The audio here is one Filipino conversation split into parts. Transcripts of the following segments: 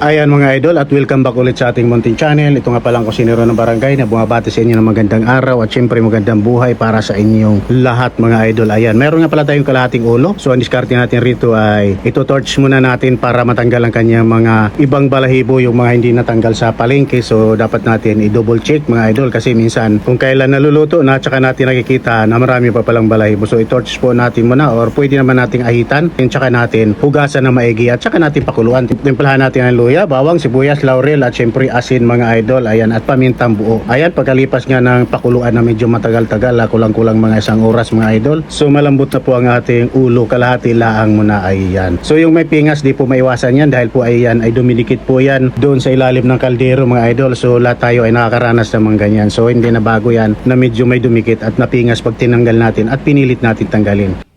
Ayan mga idol at welcome back ulit sa ating Mountain Channel. Ito nga palang kusinero ng barangay na bumabati sa inyo ng magandang araw at syempre magandang buhay para sa inyong lahat mga idol. Ayan, meron nga pala tayong kalahating ulo. So ang diskarte natin rito ay ito torch muna natin para matanggal ang kanyang mga ibang balahibo yung mga hindi natanggal sa palengke. So dapat natin i-double check mga idol kasi minsan kung kailan naluluto na tsaka natin nakikita na marami pa palang balahibo. So i-torch po natin muna or pwede naman nating ahitan. Yung tsaka natin hugasan na maigi at tsaka natin pakuluan. Timplahan natin ang luya, bawang, sibuyas, laurel at syempre asin mga idol. Ayan at pamintang buo. Ayan pagkalipas nga ng pakuluan na medyo matagal-tagal, ah, kulang-kulang mga isang oras mga idol. So malambot na po ang ating ulo, kalahati laang muna ay yan. So yung may pingas di po maiwasan yan dahil po ay yan ay dumidikit po yan doon sa ilalim ng kaldero mga idol. So lahat tayo ay nakakaranas ng mga ganyan. So hindi na bago yan na medyo may dumikit at napingas pag tinanggal natin at pinilit natin tanggalin.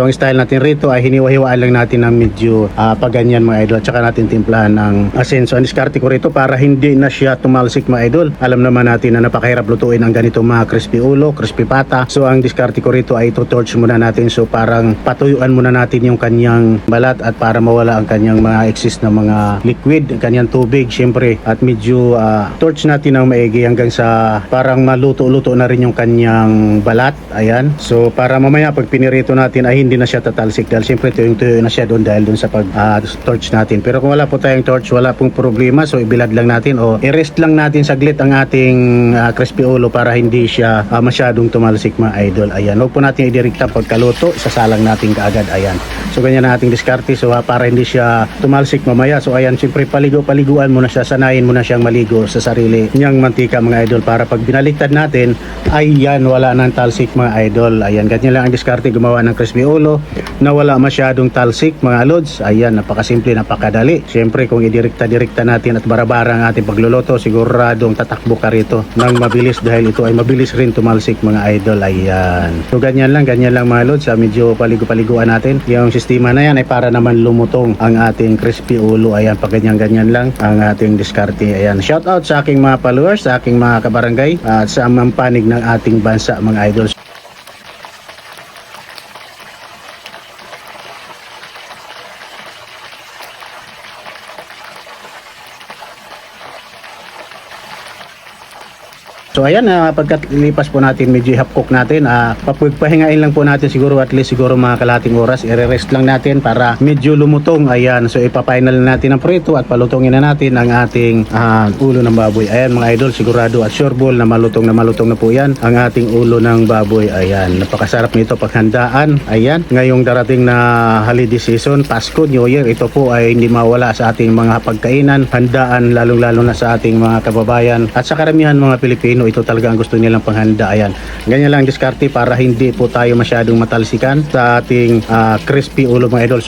So style natin rito ay hiniwa-hiwaan lang natin ng medyo uh, paganyan mga idol at saka natin timplahan ng asin. So ang diskarte ko rito para hindi na siya tumalsik mga idol. Alam naman natin na napakahirap lutuin ang ganito mga crispy ulo, crispy pata. So ang diskarte ko rito ay ito-torch muna natin. So parang patuyuan muna natin yung kanyang balat at para mawala ang kanyang mga excess na mga liquid, ang kanyang tubig syempre at medyo uh, torch natin ng maigi hanggang sa parang maluto-luto na rin yung kanyang balat. Ayan. So para mamaya pag pinirito natin ay hindi na siya tatalsik dahil siyempre tuyong-tuyo na siya doon dahil doon sa pag ah, natin. Pero kung wala po tayong torch, wala pong problema. So ibilad lang natin o i-rest lang natin saglit ang ating ah, crispy ulo para hindi siya ah, masyadong tumalsik mga idol. Ayan. Huwag po natin idirekta pagkaluto. Isasalang natin kaagad. Ayan. So ganyan ang diskarte. So ah, para hindi siya tumalsik mamaya. So ayan, siyempre paligo-paliguan mo na siya. Sanayin mo na siyang maligo sa sarili niyang mantika mga idol para pag binaliktad natin ay yan wala nang talsik mga idol. Ayan, ganyan lang ang diskarte gumawa ng crispy ulo na wala masyadong talsik mga lods. Ayan, napakasimple, napakadali. Siyempre kung idirekta-direkta natin at barabara ang ating pagluluto, siguradong tatakbo ka rito ng mabilis dahil ito ay mabilis rin tumalsik mga idol. Ayan. So ganyan lang, ganyan lang mga lods. Ah, medyo paligo-paliguan natin. Yung sistema na yan ay para naman lumutong ang ating crispy ulo. Ayan, pag ganyan-ganyan lang ang ating diskarte. Ayan, shout out sa aking mga followers, sa aking mga kabarangay at sa amang panig ng ating bansa mga idols. So ayan, uh, pagkalipas po natin medyo hapkok natin, uh, papagpahingain lang po natin siguro at least siguro mga kalating oras, i-rest lang natin para medyo lumutong. Ayan, so ipapainal na natin ang prito at palutongin na natin ang ating ah, ulo ng baboy. Ayan mga idol, sigurado at sure ball na malutong na malutong na po yan ang ating ulo ng baboy. Ayan, napakasarap nito paghandaan. Ayan, ngayong darating na holiday season, Pasko, New Year, ito po ay hindi mawala sa ating mga pagkainan, handaan, lalong-lalo na sa ating mga kababayan at sa karamihan mga Pilipino, ito talaga ang gusto nilang panghanda. Ayan, ganyan lang ang diskarte para hindi po tayo masyadong matalsikan sa ating ah, crispy ulo mga idol.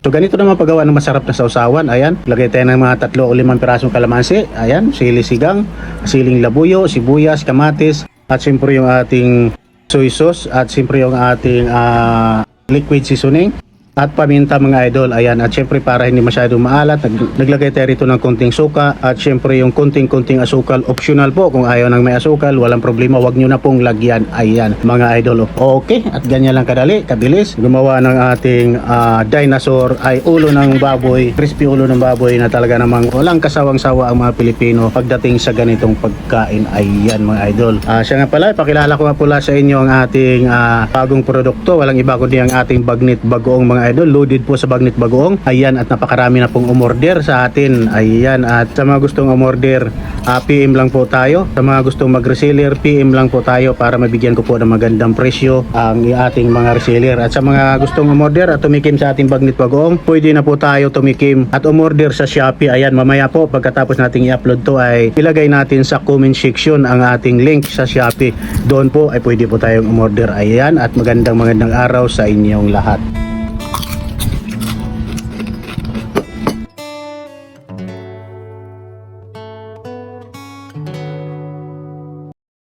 So ganito naman paggawa ng masarap na sausawan. Ayan, lagay tayo ng mga tatlo o limang pirasong kalamansi. Ayan, sili sigang, siling labuyo, sibuyas, kamatis, at siyempre yung ating soy sauce at siyempre yung ating ah, liquid seasoning at paminta mga idol. Ayan, at syempre para hindi masyadong maalat, nag- naglagay tayo rito ng konting suka at syempre yung konting-konting asukal optional po. Kung ayaw ng may asukal, walang problema, wag nyo na pong lagyan. Ayan, mga idol. Okay, at ganyan lang kadali, kabilis. Gumawa ng ating ah, dinosaur ay ulo ng baboy, crispy ulo ng baboy na talaga namang walang kasawang-sawa ang mga Pilipino pagdating sa ganitong pagkain. Ayan mga idol. Ah, siya nga pala, pakilala ko nga pula sa inyo ang ating ah, bagong produkto. Walang iba kundi ang ating Bagnit Bagoong mga idol. Loaded po sa Bagnit Bagoong. Ayan, at napakarami na pong umorder sa atin. Ayan, at sa mga gustong umorder, ah, PM lang po tayo. Sa mga gustong mag-reseller, PM lang po tayo para mabigyan ko po ng magandang presyo ang ating mga reseller. At sa mga gustong umorder at tumikim sa ating Bagnit Bagoong, pwede na po tayo tumikim at umorder sa Shopee. Ayan, mamaya po pagkatapos nating i-upload to ay ilagay natin sa comment section ang ating link sa Shopee. Doon po ay pwede po tayong umorder. Ayan, at magandang magandang araw sa inyong lahat.